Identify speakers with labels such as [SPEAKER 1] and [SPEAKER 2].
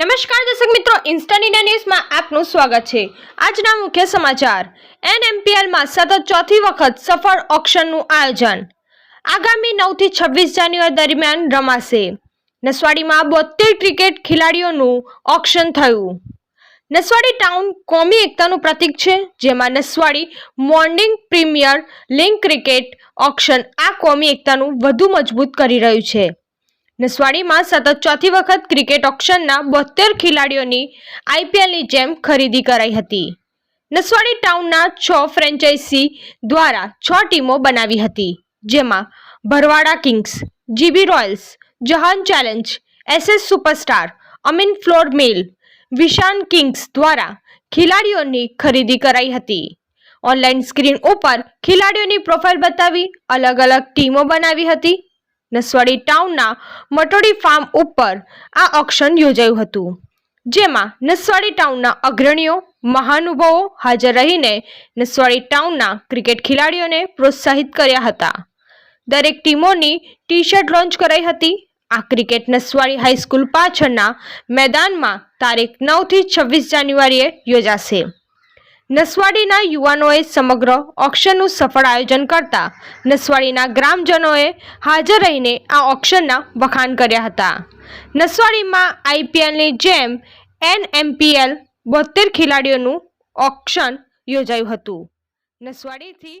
[SPEAKER 1] નમસ્કાર દર્શક મિત્રો ઇન્સ્ટન્ટ ઇન્ડિયા ન્યૂઝમાં આપનું સ્વાગત છે. આજના મુખ્ય સમાચાર. એનએમપીએલમાં સતત ચોથી વખત સફળ ઓક્શનનું આયોજન. આગામી નવથી છવ્વીસ જાન્યુઆરી દરમિયાન રમાશે. નસવાડીમાં બોતેર ક્રિકેટ ખેલાડીઓનું ઓક્શન થયું. નસવાડી ટાઉન કોમી એકતાનું પ્રતીક છે, જેમાં Naswadi morning premier league cricket auction આ કોમી એકતાનું વધુ મજબૂત કરી રહ્યું છે. નસવાડીમાં સતત ચોથી વખત ક્રિકેટ ઓક્શનના બોતેર ખેલાડીઓની આઈપીએલની જેમ ખરીદી કરાઈ હતી. નસવાડી ટાઉનના છ ફ્રેન્ચાઇઝી દ્વારા છ ટીમો બનાવી હતી, જેમાં Bharwada kings, GB royals, Jahan challenge, SS superstar, Amin flour mill, Vishan kings દ્વારા ખેલાડીઓની ખરીદી કરાઈ હતી. ઓનલાઈન સ્ક્રીન ઉપર ખેલાડીઓની પ્રોફાઇલ બતાવી અલગ અલગ ટીમો બનાવી હતી નસવાડી ટાઉનના મટોડી ફાર્મ ઉપર આ ઓક્શન યોજાયું હતું. જેમાં નસવાડી ટાઉનના અગ્રણીઓ, મહાનુભાવો હાજર રહીને નસવાડી ટાઉનના ક્રિકેટ ખેલાડીઓને પ્રોત્સાહિત કર્યા હતા. દરેક ટીમોની ટી શર્ટ લોન્ચ કરાઈ હતી. આ ક્રિકેટ નસવાડી હાઈસ્કૂલ પાછળના મેદાનમાં તારીખ નવથી છવ્વીસ જાન્યુઆરીએ યોજાશે. નસવાડીના યુવાનોએ સમગ્ર ઓક્શનનું સફળ આયોજન કરતા નસવાડીના ગ્રામજનોએ હાજર રહીને આ ઓક્શનના વખાણ કર્યા હતા. નસવાડીમાં આઈપીએલની જેમ એનએમપીએલ બોતેર ખેલાડીઓનું ઓક્શન યોજાયું હતું. નસવાડીથી